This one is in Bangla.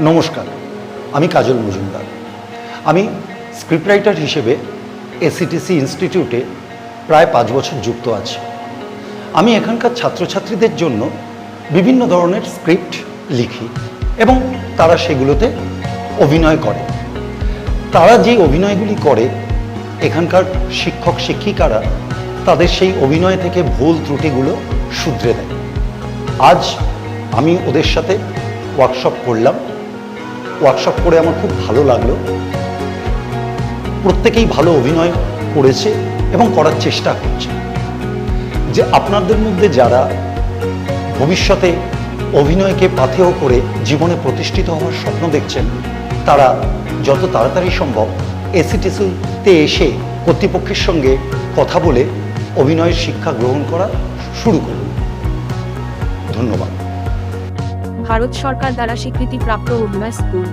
নমস্কার, আমি কাজল মজুমদার। আমি স্ক্রিপ্ট রাইটার হিসেবে এসিটিসি ইনস্টিটিউটে প্রায় পাঁচ বছর যুক্ত আছি। আমি এখানকার ছাত্রছাত্রীদের জন্য বিভিন্ন ধরনের স্ক্রিপ্ট লিখি এবং তারা সেগুলোতে অভিনয় করে। তারা যে অভিনয়গুলি করে, এখানকার শিক্ষক শিক্ষিকারা তাদের সেই অভিনয় থেকে ভুল ত্রুটিগুলো শুধরে দেয়। আজ আমি ওদের সাথে ওয়ার্কশপ করলাম। ওয়ার্কশপ করে আমার খুব ভালো লাগল। প্রত্যেকেই ভালো অভিনয় করেছে এবং করার চেষ্টা করছে। যে আপনাদের মধ্যে যারা ভবিষ্যতে অভিনয়কে পাথেয় করে জীবনে প্রতিষ্ঠিত হওয়ার স্বপ্ন দেখছেন, তারা যত তাড়াতাড়ি সম্ভব এসিটিসিতে এসে কর্তৃপক্ষের সঙ্গে কথা বলে অভিনয়ের শিক্ষা গ্রহণ করা শুরু করুন। ধন্যবাদ। ভারত সরকার দ্বারা স্বীকৃতিপ্রাপ্ত অভিনয় স্কুল।